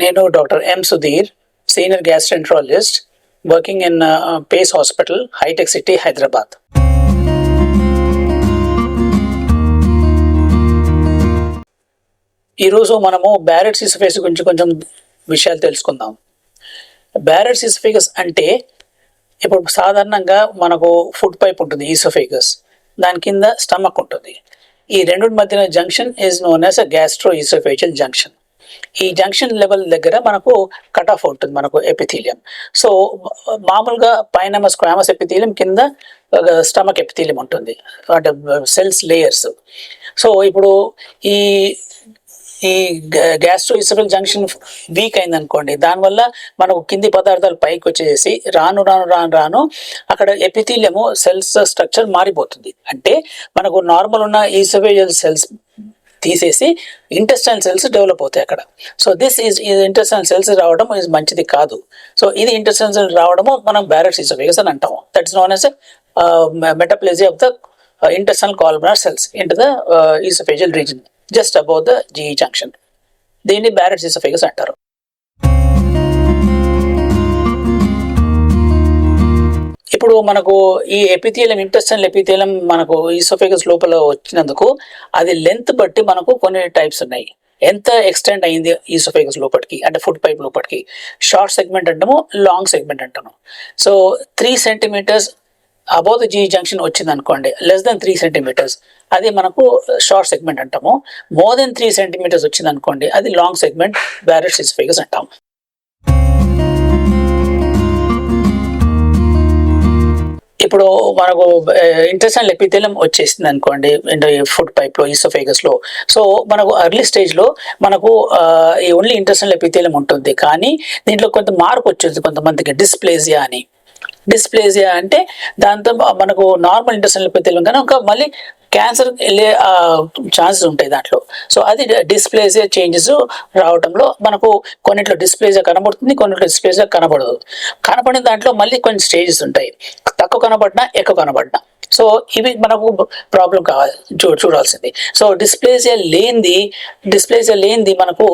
నేను doctor M Sudheer senior gastroenterologist working in Pace hospital hitech city Hyderabad. ఈరోజు మనము barrette సిసఫేస్ గురించి కొంచెం విషయాలు తెలుసుకుందాం. బ్యారెట్ సిసఫేగస్ అంటే ఇప్పుడు సాధారణంగా మనకు ఫుడ్ పైప్ ఉంటుంది ఈసోఫేగస్. దాని కింద స్టమక్ ఉంటుంది. ఈ రెండు మధ్యన junction is known as a gastro oesophageal junction. ఈ జంక్షన్ లెవెల్ దగ్గర మనకు కట్ ఆఫ్ ఉంటుంది మనకు ఎపిథీలియం సో మామూలుగా పైన స్క్వామస్ ఎపిథీలియం కింద స్టమక్ ఎపిథీలియం ఉంటుంది. అంటే సెల్స్ లేయర్స్ సో ఇప్పుడు ఈ ఈ గ్యాస్ట్రో ఇసఫల్ జంక్షన్ వీక్ అయింది అనుకోండి దానివల్ల మనకు కింది పదార్థాలు పైకి వచ్చేసి రాను రాను రాను రాను అక్కడ ఎపిథీలియము సెల్స్ స్ట్రక్చర్ మారిపోతుంది. అంటే మనకు నార్మల్ ఉన్న ఈసోఫేజియల్ సెల్స్ తీసేసి ఇంటెస్టైన్ సెల్స్ డెవలప్ అవుతాయి అక్కడ. సో దిస్ ఈజ్ ఇది ఇంటెస్టైన్ సెల్స్ రావడం ఇది మంచిది కాదు. సో ఇది ఇంటెస్టైన్ సెల్స్ రావడము మనం బ్యారెట్ ఈసోఫేగస్ అని అంటాము that's known as metaplasia of the intestinal columnar cells into the oesophageal region just about the GE junction దీన్ని బ్యారెట్ ఈసోఫేగస్ అంటారు. ఇప్పుడు మనకు ఈ ఎపిథీలం ఇంటెస్టైనల్ ఎపిథీలం మనకు ఈసోఫేగస్ లోపల వచ్చినందుకు అది లెంత్ బట్టి మనకు కొన్ని టైప్స్ ఉన్నాయి. ఎంత ఎక్స్టెండ్ అయింది ఈసోఫేగస్ లోపలికి అంటే ఫుడ్ పైప్ లోపలికి షార్ట్ సెగ్మెంట్ అంటాము లాంగ్ సెగ్మెంట్ అంటాము. So three centimetres above the G junction వచ్చింది అనుకోండి లెస్ దెన్ త్రీ సెంటీమీటర్స్ అది మనకు షార్ట్ సెగ్మెంట్ అంటాము. మోర్ దెన్ త్రీ సెంటీమీటర్స్ వచ్చింది అనుకోండి అది లాంగ్ సెగ్మెంట్ బ్యారెట్ ఈసోఫేగస్ అంటాము. ఇప్పుడు మనకు ఇంటర్నల్ ఎపిథెలియం వచ్చేసింది అనుకోండి ఫుడ్ పైప్లో ఈసోఫేగస్లో. సో మనకు అర్లీ స్టేజ్లో మనకు ఈ ఓన్లీ ఇంటర్నల్ ఎపిథెలియం ఉంటుంది. కానీ దీంట్లో కొంత మార్పు వచ్చేది కొంతమందికి డిస్ప్లేజియా అని. డిస్ప్లేజియా అంటే దాంతో మనకు నార్మల్ ఇంటర్నల్ ఎపిథెలియం కానీ ఇంకా మళ్ళీ క్యాన్సర్ వెళ్ళే ఛాన్సెస్ ఉంటాయి దాంట్లో. సో అది డిస్ప్లేస్ చేంజెస్ రావడంలో మనకు కొన్నిట్లో డిస్ప్లేస్ కనబడుతుంది కొన్నిట్లో డిస్ప్లేస్ కనబడదు. కనపడిన దాంట్లో మళ్ళీ కొన్ని స్టేజెస్ ఉంటాయి. తక్కువ కనబడినా ఎక్కువ కనబడినా. సో ఇవి మనకు ప్రాబ్లం కావాలి చూ చూడాల్సింది. సో డిస్ప్లేసియా లేనిది డిస్ప్లేసియా లేనిది మనకు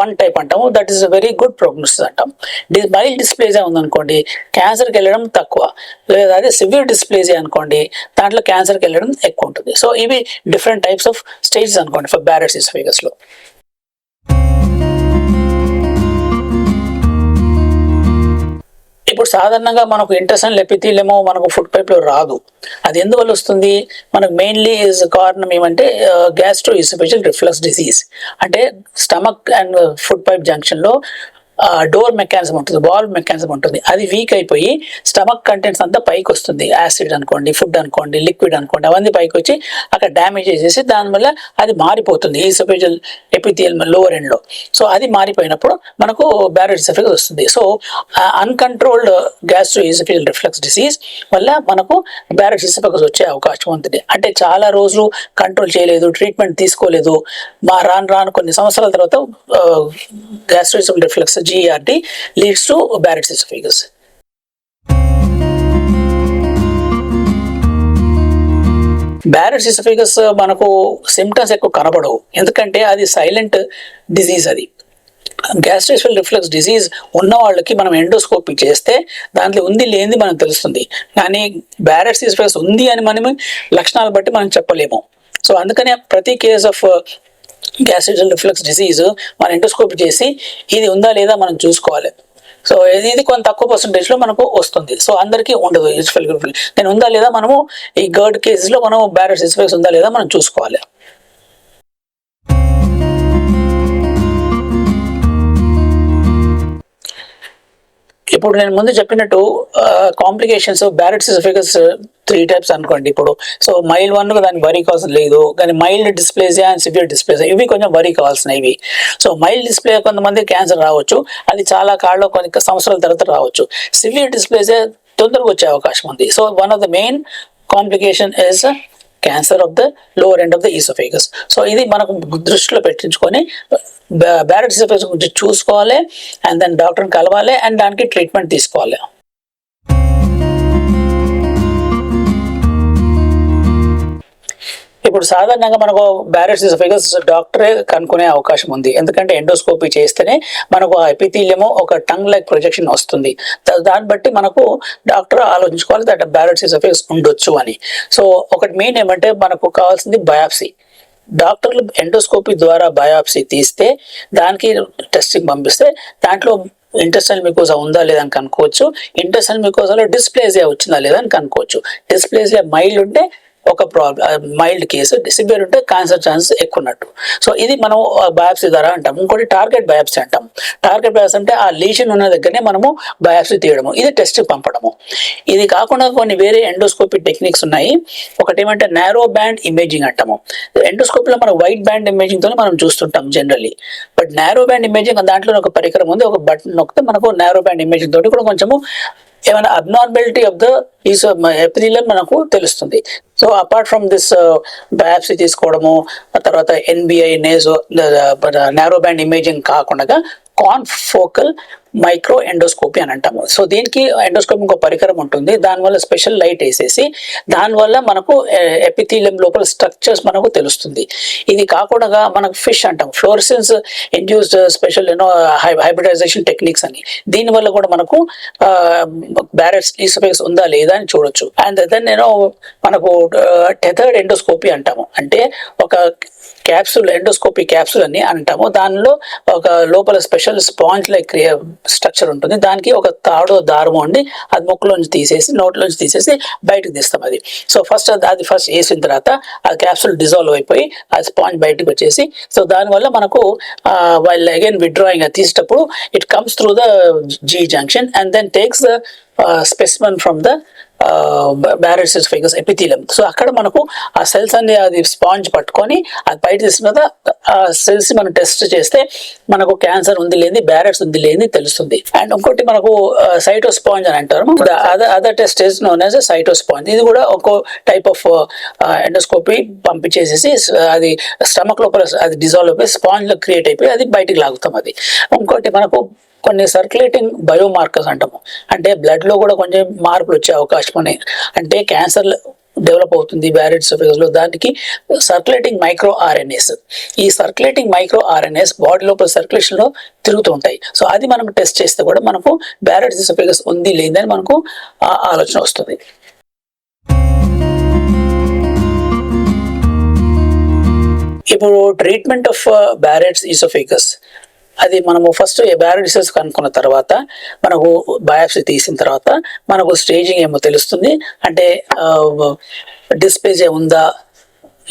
వన్ టైప్ అంటాము. That is very good prognosis అంటాం డి మైల్డ్ డిస్ప్లేసియా ఉందనుకోండి క్యాన్సర్కి వెళ్ళడం తక్కువ. లేదా అదే సివియర్ డిస్ప్లేసియా అనుకోండి దాంట్లో క్యాన్సర్కి వెళ్ళడం ఎక్కువ ఉంటుంది. సో ఇవి డిఫరెంట్ టైప్స్ ఆఫ్ స్టేజెస్ అనుకోండి ఫర్ బ్యారెట్స్ ఫిగర్స్లో ఇప్పుడు సాధారణంగా మనకు ఇంటర్సన్ ఎపిథీలియము మనకు ఫుడ్ పైప్లో రాదు. అది ఎందువల్ల వస్తుంది? మనకు మెయిన్లీ ఇస్ కారణం ఏమంటే గ్యాస్ట్రో ఇసోఫేజియల్ రిఫ్లక్స్ డిసీజ్ అంటే స్టమక్ అండ్ ఫుడ్ పైప్ జంక్షన్లో డోర్ మెకానిజం ఉంటుంది వాల్వ్ మెకానిజం ఉంటుంది. అది వీక్ అయిపోయి స్టమక్ కంటెంట్స్ అంతా పైకి వస్తుంది. యాసిడ్ అనుకోండి ఫుడ్ అనుకోండి లిక్విడ్ అనుకోండి అవన్నీ పైకి వచ్చి అక్కడ డ్యామేజ్ చేసేసి దానివల్ల అది మారిపోతుంది. ఈసోఫేజల్ ఎపిథియల్ లోవర్ ఎండ్లో సో అది మారిపోయినప్పుడు మనకు బ్యారెడ్ ఎఫెక్ట్ వస్తుంది. So uncontrolled gastro oesophageal reflex disease వల్ల మనకు బ్యారెడ్ ఎఫెక్ట్ వచ్చే అవకాశం ఉంటుంది. అంటే చాలా రోజులు కంట్రోల్ చేయలేదు ట్రీట్మెంట్ తీసుకోలేదు. మా రాను రాను కొన్ని సంవత్సరాల తర్వాత gastro reflex leads leads to Barrett's esophagus. Barrett's oesophagus మనకు సిమ్టమ్స్ ఎక్కువ కనబడవు. ఎందుకంటే అది సైలెంట్ డిజీజ్ అది. గ్యాస్ట్రిఫిల్ రిఫ్లెక్స్ డిజీజ్ ఉన్న వాళ్ళకి మనం ఎండోస్కోపీ చేస్తే దాంట్లో ఉంది లేనిది మనకు తెలుస్తుంది. కానీ బ్యారెట్స్ ఇసఫిగస్ ఉంది అని మనం లక్షణాలు బట్టి మనం చెప్పలేము. సో అందుకనే ప్రతి case of gastric reflex disease మనం ఎండోస్కోపీ చేసి ఇది ఉందా లేదా మనం చూసుకోవాలి. సో ఇది కొంత తక్కువ పర్సంటేజ్లో మనకు వస్తుంది. సో అందరికీ ఉండదు యూస్ఫుల్ నేను ఉందా లేదా మనము ఈ గర్డ్ కేసెస్లో మనం బ్యారెస్ ఇస్ఫెక్స్ ఉందా లేదా మనం చూసుకోవాలి. ఇప్పుడు నేను ముందు చెప్పినట్టు complications Barrett's oesophagus three types అనుకోండి ఇప్పుడు. సో మైల్డ్ వన్ దానికి వరీ కావాల్సిన లేదు కానీ mild dysplasia and severe dysplasia ఇవి కొంచెం వరీ కావాల్సినవి సో మైల్డ్ డిస్ప్లే కొంతమంది క్యాన్సర్ రావచ్చు అది చాలా కాళ్ళలో కొన్ని సంవత్సరాల తర్వాత రావచ్చు. సివియర్ డిస్ప్లేసియా తొందరగా వచ్చే అవకాశం ఉంది. So one of the main complication is cancer of the lower end of the oesophagus so ఇది మనకు దృష్టిలో పెట్టించుకొని బ్యారెట్ ఈసోఫేగస్ గురించి చూసుకోవాలి అండ్ దెన్ డాక్టర్ని కలవాలి అండ్ దానికి ట్రీట్మెంట్ తీసుకోవాలి. ఇప్పుడు సాధారణంగా మనకు బ్యారెట్స్ ఫిగర్స్ డాక్టరే కనుక్కునే అవకాశం ఉంది. ఎందుకంటే ఎండోస్కోపీ చేస్తేనే మనకు ఆ ఎపిథీలియము ఒక టంగ్ లైక్ ప్రొజెక్షన్ వస్తుంది. దాన్ని బట్టి మనకు డాక్టర్ ఆలోచించుకోవాలి దట్ బ్యారెట్స్ ఫిగర్స్ ఉండొచ్చు అని. సో ఒకటి మెయిన్ ఏమంటే మనకు కావాల్సింది బయాప్సీ డాక్టర్లు ఎండోస్కోపీ ద్వారా బయాప్సీ తీస్తే దానికి టెస్టింగ్ పంపిస్తే దాంట్లో ఇంటెస్టైల్ మికోజా ఉందా లేదా అని కనుక్కోవచ్చు. ఇంటెస్టైల్ మికోజాలో డిస్ప్లేజియా వచ్చిందా లేదా అని కనుక్కోవచ్చు. డిస్ప్లేజియా మైల్డ్ ఉంటే ఒక ప్రాబ్లం మైల్డ్ కేసు సివియర్ ఉంటే క్యాన్సర్ ఛాన్సెస్ ఎక్కువ ఉన్నట్టు సో ఇది మనం బయాప్సీ ద్వారా అంటాం ఇంకోటి టార్గెట్ బయాప్సీ అంటాం టార్గెట్ బయాప్సీ అంటే ఆ లీషన్ ఉన్న దగ్గరనే మనము బయాప్సీ తీయడము. ఇది టెస్ట్ పంపడము. ఇది కాకుండా కొన్ని వేరే ఎండోస్కోపీ టెక్నిక్స్ ఉన్నాయి. ఒకటి ఏమంటే నారో బ్యాండ్ ఇమేజింగ్ అంటాము. ఎండోస్కోపీలో మనం వైట్ బ్యాండ్ ఇమేజింగ్ తోనే మనం చూస్తుంటాం generally but narrow band imaging దాంట్లో ఒక పరికరం ఉంది. ఒక బటన్ నొక్కితే మనకు నారో బ్యాండ్ ఇమేజింగ్ తోటి కూడా కొంచెము ఏమైనా abnormality of the is epithelium మనకు తెలుస్తుంది. So apart from this biopsy తీసుకోవడము తర్వాత ఎన్బిఐ నేజో నారో బ్యాండ్ ఇమేజింగ్ కాకుండా కాన్ఫోకల్ మైక్రో ఎండోస్కోపీ అని అంటాము. సో దీనికి ఎండోస్కోపీ ఇంకో పరికరం ఉంటుంది. దానివల్ల స్పెషల్ లైట్ వేసేసి దానివల్ల మనకు ఎపిథీలియం లోపల స్ట్రక్చర్స్ మనకు తెలుస్తుంది. ఇది కాకుండా మనకు ఫిష్ అంటాం. ఫ్లోరసెన్స్ ఇండ్యూస్డ్ స్పెషల్ ఎన్నో హైబ్రిడైజేషన్ టెక్నిక్స్ అని. దీనివల్ల కూడా మనకు బ్యారెట్స్ ఈసోఫేక్స్ ఉందా లేదా అని చూడొచ్చు. అండ్ దెన్ నేను మనకు టెథర్డ్ ఎండోస్కోపీ అంటాము. అంటే ఒక క్యాప్సూల్ ఎండోస్కోపీ క్యాప్సూల్ అని అంటాము. దానిలో ఒక లోపల స్పెషల్ స్పాంజ్ లైక్ స్ట్రక్చర్ ఉంటుంది. దానికి ఒక తాడో దారము ఉండి అది ముక్కులోంచి తీసేసి నోట్లోంచి తీసేసి బయటకు తీస్తాం అది. సో ఫస్ట్ అది అది ఫస్ట్ వేసిన తర్వాత ఆ క్యాప్సూల్ డిజాల్వ్ అయిపోయి ఆ స్పాంజ్ బయటకు వచ్చేసి సో దానివల్ల మనకు వైల్ అగైన్ విడ్రాయింగ్ తీసేటప్పుడు it comes through the G junction and then takes the specimen from the Barrett's oesophagus epithelium so అక్కడ మనకు ఆ సెల్స్ అన్ని అది స్పాంజ్ పట్టుకొని అది బయట తీసిన తర్వాత ఆ సెల్స్ మనం టెస్ట్ చేస్తే మనకు క్యాన్సర్ ఉంది లేని బ్యారెట్స్ ఉంది లేని తెలుస్తుంది. అండ్ ఇంకోటి మనకు సైటోస్పాంజ్ అని అంటారు. Other other test is known as cytosponge ఇది కూడా ఒక టైప్ ఆఫ్ ఎండోస్కోపీ పంపించేసేసి అది స్టమక్ లోపల అది డిజాల్వ్ అయిపోయి స్పాంజ్లో క్రియేట్ అయిపోయి అది బయటికి లాగుతాం అది. ఇంకోటి మనకు కొన్ని సర్క్యులేటింగ్ బయోమార్కర్స్ అంటాము. అంటే బ్లడ్లో కూడా కొంచెం మార్పులు వచ్చే అవకాశం ఉన్నాయి. అంటే క్యాన్సర్ డెవలప్ అవుతుంది బ్యారెడ్ సర్ఫేస్లో దానికి సర్క్యులేటింగ్ మైక్రో ఆర్ఎన్ఎస్ ఈ సర్క్యులేటింగ్ మైక్రో ఆర్ఎన్ఎస్ బాడీ లోపల సర్క్యులేషన్లో తిరుగుతూ ఉంటాయి. సో అది మనం టెస్ట్ చేస్తే కూడా మనకు బ్యారెట్స్ ఉంది లేదని మనకు ఆలోచన వస్తుంది. ఇప్పుడు ట్రీట్మెంట్ ఆఫ్ బ్యారెట్స్ ఈసోఫికస్ అది మనము ఫస్ట్ బ్యారడిసెస్ కనుక్కున్న తర్వాత మనకు బయాప్సీ తీసిన తర్వాత మనకు స్టేజింగ్ ఏమో తెలుస్తుంది. అంటే డిస్ప్లేజే ఉందా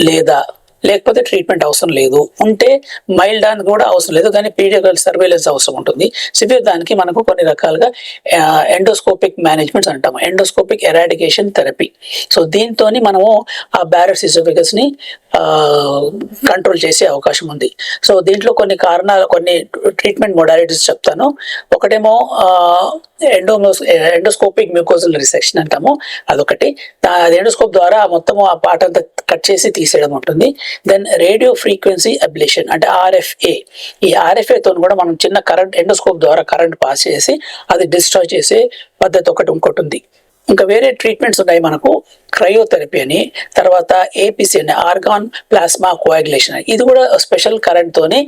లేదా లేకపోతే ట్రీట్మెంట్ అవసరం లేదు. ఉంటే మైల్డ్ అని కూడా అవసరం లేదు కానీ పీడియకల్ సర్వేలెన్స్ అవసరం ఉంటుంది. సివియర్ దానికి మనకు కొన్ని రకాలుగా ఎండోస్కోపిక్ మేనేజ్మెంట్స్ అంటాము. ఎండోస్కోపిక్ ఎరాడికేషన్ థెరపీ సో దీంతో మనము ఆ బ్యారెడ్ సిజోఫికస్ని కంట్రోల్ చేసే అవకాశం ఉంది. సో దీంట్లో కొన్ని కారణాలు కొన్ని ట్రీట్మెంట్ మొడాలిటీస్ చెప్తాను. ఒకటేమో ఎండోమోస్ ఎండోస్కోపిక్ మ్యూకోజల్ రిసెక్షన్ అంటాము. అదొకటి. అది ఎండోస్కోప్ ద్వారా మొత్తము ఆ పాట అంతా కట్ చేసి తీసేయడం ఉంటుంది. దెన్ రేడియో ఫ్రీక్వెన్సీ అబ్లేషన్ అంటే ఆర్ఎఫ్ఏ ఈ ఆర్ఎఫ్ఏతో కూడా మనం చిన్న కరెంట్ ఎండోస్కోప్ ద్వారా కరెంట్ పాస్ చేసి అది డిస్ట్రాయ్ చేసే పద్ధతి ఒకటి ఇంకోటి ఉంది. ఇంకా వేరే ట్రీట్మెంట్స్ ఉన్నాయి మనకు. క్రయోథెరపీ అని తర్వాత ఏపీసీ అని ఆర్గాన్ ప్లాస్మా కోయాగులేషన్ అని. ఇది కూడా స్పెషల్ కరెంట్ తోని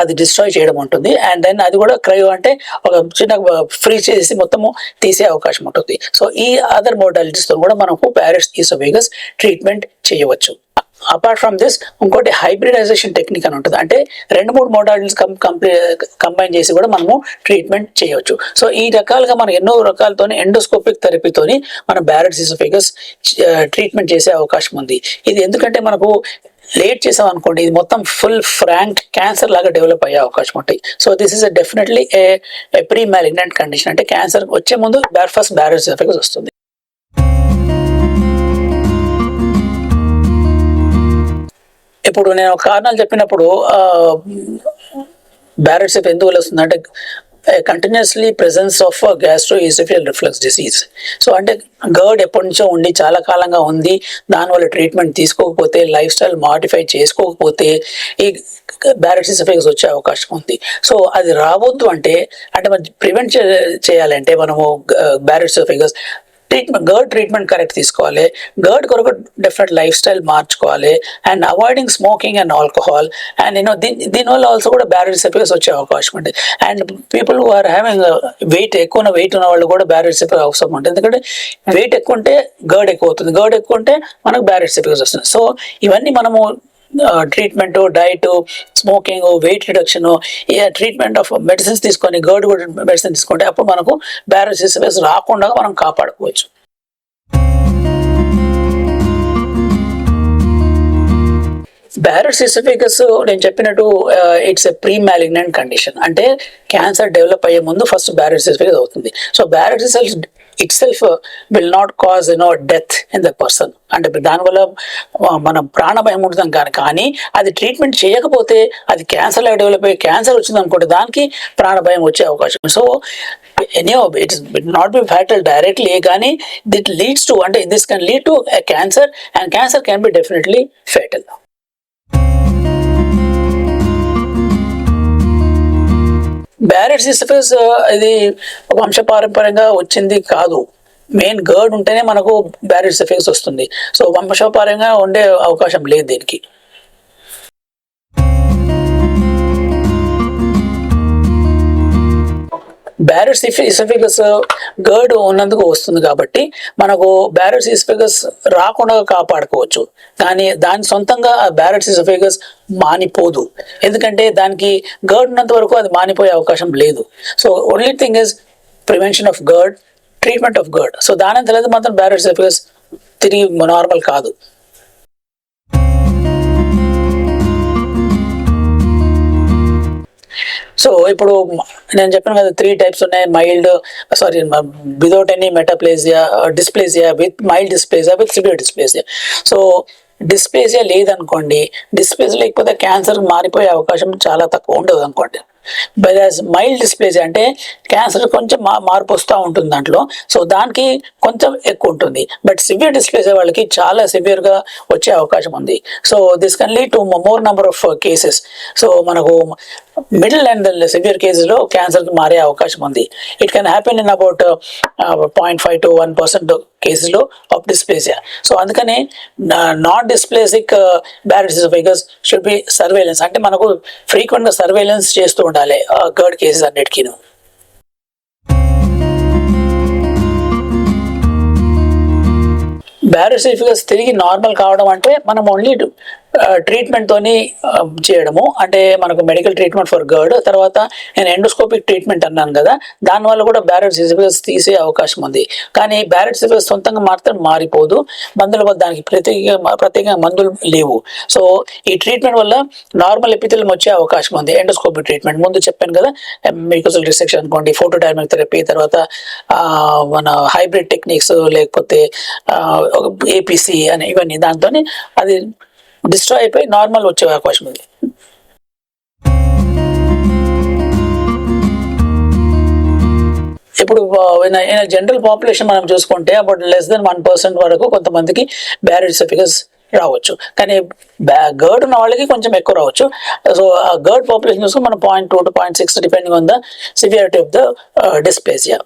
అది డిస్ట్రాయ్ చేయడం ఉంటుంది. అండ్ దెన్ అది కూడా క్రయో అంటే ఒక చిన్న ఫ్రీ చేసి మొత్తము తీసే అవకాశం ఉంటుంది. సో ఈ అదర్ మోడాలిటీస్తో కూడా మనకు ప్యారెట్స్ ఈసోవేగస్ ట్రీట్మెంట్ చేయవచ్చు. అపార్ట్ ఫ్రమ్ దిస్ ఇంకోటి హైబ్రిడైజేషన్ టెక్నిక్ అని ఉంటుంది. అంటే రెండు మూడు మోడల్స్ కం కంబైన్ చేసి కూడా మనము ట్రీట్మెంట్ చేయవచ్చు సో ఈ రకాలుగా మనం ఎన్నో రకాలతోని ఎండోస్కోపిక్ థెరపీతోని మన బ్యారెట్ సిసోఫిగస్ ట్రీట్మెంట్ చేసే అవకాశం ఉంది. ఇది ఎందుకంటే మనకు లేట్ చేసాం అనుకోండి ఇది మొత్తం ఫుల్ ఫ్రాంక్ క్యాన్సర్ లాగా డెవలప్ అయ్యే అవకాశం ఉంటాయి. So this is definitely a pre malignant condition అంటే క్యాన్సర్ వచ్చే ముందు బ్యార్ఫస్ ఫస్ట్ బ్యారెట్ వస్తుంది. ఇప్పుడు నేను కారణాలు చెప్పినప్పుడు బ్యారెట్స్ ఎందుకు వస్తుందంటే continuously presence of gastro oesophageal reflux disease so అంటే గర్డ్ ఎప్పటి నుంచో ఉండి చాలా కాలంగా ఉంది. దానివల్ల ట్రీట్మెంట్ తీసుకోకపోతే లైఫ్ స్టైల్ మాడిఫై చేసుకోకపోతే ఈ బ్యారెట్స్ ఎఫెక్ట్స్ వచ్చే అవకాశం ఉంది. సో అది రావద్దు అంటే అంటే మనం ప్రివెంట్ చేయాలంటే మనము Barrett's effects treatment GERD treatment correct తీసుకోవాలి. గర్డ్ కొరకు డిఫరెంట్ లైఫ్ స్టైల్ మార్చుకోవాలి and avoiding smoking and alcohol and you know దీని దీనివల్ల ఆల్సో కూడా బ్యారెడ్ సెఫికస్ వచ్చే అవకాశం ఉంది. And people who are having weight ఎక్కువ వెయిట్ ఉన్న వాళ్ళు కూడా బ్యారెడ్ సెఫికస్ అవసరం ఉంటుంది ఎందుకంటే వెయిట్ ఎక్కువ ఉంటే గర్డ్ ఎక్కువ అవుతుంది. గర్డ్ ఎక్కువ ఉంటే మనకు బ్యారెడ్ సెఫికస్ వస్తుంది. సో ఇవన్నీ మనము treatment diet smoking weight reduction treatment of medicines తీసుకొని గర్డ్ కూడా మెడిసిన్ తీసుకుంటే అప్పుడు మనకు బ్యారోసిస్ రాకుండా మనం కాపాడుకోవచ్చు. బ్యారోసిసిఫికస్ నేను చెప్పినట్టు it's a pre malignant condition అంటే క్యాన్సర్ డెవలప్ అయ్యే ముందు ఫస్ట్ బ్యారోసిసిఫికస్ అవుతుంది. So Barrett's itself will not cause you know death in the person అంటే దానివల్ల ఆ, మన ప్రాణభయం ఉంటుంది కానీ కానీ అది ట్రీట్మెంట్ చేయకపోతే అది క్యాన్సర్ లాగా డెవలప్ అయ్యి క్యాన్సర్ వచ్చింది అనుకుంటే దానికి ప్రాణభయం వచ్చే అవకాశం so any it's not be fatal directly కానీ దిట్ లీడ్స్ టు అంటే this can lead to cancer and cancer can be definitely fatal Barrett oesophagus uh, ఇది వంశపారంపర్యంగా వచ్చింది కాదు. మెయిన్ గర్డ్ ఉంటేనే మనకు బ్యారెట్ సిఫిక్స్ వస్తుంది. సో వంశపారంగా ఉండే అవకాశం లేదు దీనికి. బ్యారెట్స్ ఇసఫిగస్ గర్డ్ ఉన్నందుకు వస్తుంది కాబట్టి మనకు బ్యారెట్స్ ఇసఫిగస్ రాకుండా కాపాడుకోవచ్చు. కానీ దాని సొంతంగా ఆ బ్యారెట్ ఇసఫిగస్ మానిపోదు. ఎందుకంటే దానికి గర్డ్ ఉన్నంత వరకు అది మానిపోయే అవకాశం లేదు. So only thing is prevention of GERD treatment of GERD so దాని తెలియదు మాత్రం బ్యారెట్స్ ఇసఫిగస్ తిరిగి నార్మల్ కాదు. సో ఇప్పుడు నేను చెప్పాను కదా త్రీ టైప్స్ ఉన్నాయి. Mild sorry without any metaplasia dysplasia with mild dysplasia with severe dysplasia so dysplasia లేదనుకోండి డిస్ప్లేస్ లేకపోతే క్యాన్సర్ మారిపోయే అవకాశం చాలా తక్కువ ఉండదు అనుకోండి. బయాజ్ మైల్డ్ డిస్ప్లేస్ అంటే క్యాన్సర్ కొంచెం మా మార్పు వస్తూ ఉంటుంది దాంట్లో. సో దానికి కొంచెం ఎక్కువ ఉంటుంది. బట్ సివియర్ డిస్ప్లేస్ వాళ్ళకి చాలా సివియర్గా వచ్చే అవకాశం ఉంది. So this can lead to more number of cases so మనకు మిడిల్ అండ్ సివియర్ కేసెస్లో క్యాన్సర్ మారే అవకాశం ఉంది. It can happen in about point five to one percent కేసులో ఆఫ్ డిస్ప్లేసియా. సో అందుకని non dysplastic Barrett's should be surveillance అంటే మనకు ఫ్రీక్వెంట్గా సర్వేలెన్స్ చేస్తూ ఉండాలి uh, గర్డ్ కేసెస్ అన్నిటికీను. బ్యారోసిఫికస్ తిరిగి నార్మల్ కావడం అంటే మనం ఓన్లీ ట్రీట్మెంట్ తోని చేయడము. అంటే మనకు మెడికల్ ట్రీట్మెంట్ ఫర్ గర్డ్ తర్వాత నేను ఎండోస్కోపిక్ ట్రీట్మెంట్ అన్నాను కదా దానివల్ల కూడా బ్యారెట్ సిఫికస్ తీసే అవకాశం ఉంది. కానీ బ్యారెట్ సిఫికస్ సొంతంగా మాత్రం మారిపోదు. మందుల వల్ల దానికి ప్రత్యేక ప్రత్యేకంగా మందులు లేవు. సో ఈ ట్రీట్మెంట్ వల్ల నార్మల్ ఎపిథెలియం వచ్చే అవకాశం ఉంది. ఎండోస్కోపిక్ ట్రీట్మెంట్ ముందు చెప్పాను కదా మెడికల్ రిసెక్షన్ అనుకోండి ఫోటోడైనమిక్ థెరపీ తర్వాత మన హైబ్రిడ్ టెక్నిక్స్ లేకపోతే ఏపీసీ అని ఇవన్నీ. దాంతో అది డిస్ట్రాయ్ అయిపోయి నార్మల్ వచ్చే అవకాశం ఉంది. ఇప్పుడు జనరల్ పాపులేషన్ మనం చూసుకుంటే about less than one percent వరకు కొంతమందికి బ్యారెడ్ సర్టిఫికెట్స్ రావచ్చు. కానీ గర్డ్ ఉన్న వాళ్ళకి కొంచెం ఎక్కువ రావచ్చు. సో ఆ గర్డ్ పాపులేషన్ చూసుకుని మనం point two to point six depending on the severity of the dysplasia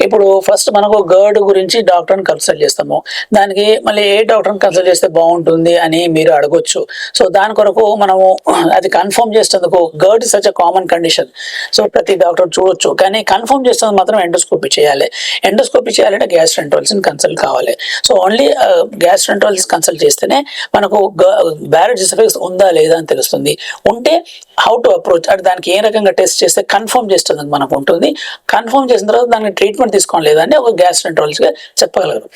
ఇప్పుడు ఫస్ట్ మనకు గర్డ్ గురించి డాక్టర్ని కన్సల్ట్ చేస్తాము. దానికి మళ్ళీ ఏ డాక్టర్ని కన్సల్ట్ చేస్తే బాగుంటుంది అని మీరు అడగొచ్చు. సో దాని కొరకు మనము అది కన్ఫర్మ్ చేసేందుకు GERD such a common condition so ప్రతి డాక్టర్ చూడొచ్చు. కానీ కన్ఫర్మ్ చేసేందుకు మాత్రం ఎండోస్కోపీ చేయాలి. ఎండోస్కోపీ చేయాలంటే గ్యాస్ట్రెంట్రాలజీని కన్సల్ట్ కావాలి. సో ఓన్లీ గ్యాస్ట్రెంట్రాలజీ కన్సల్ట్ చేస్తేనే మనకు బ్యారెడ్ డిసఫెక్ట్స్ ఉందా లేదా అని తెలుస్తుంది. ఉంటే హౌ టు అప్రోచ్ అంటే దానికి ఏ రకంగా టెస్ట్ చేస్తే కన్ఫర్మ్ చేస్తుంది మనకు ఉంటుంది. కన్ఫర్మ్ చేసిన తర్వాత దానికి ట్రీట్మెంట్ తీసుకోలేదు లేదని ఒక గ్యాస్ట్రెంట్రాలజీగా చెప్పగలరు.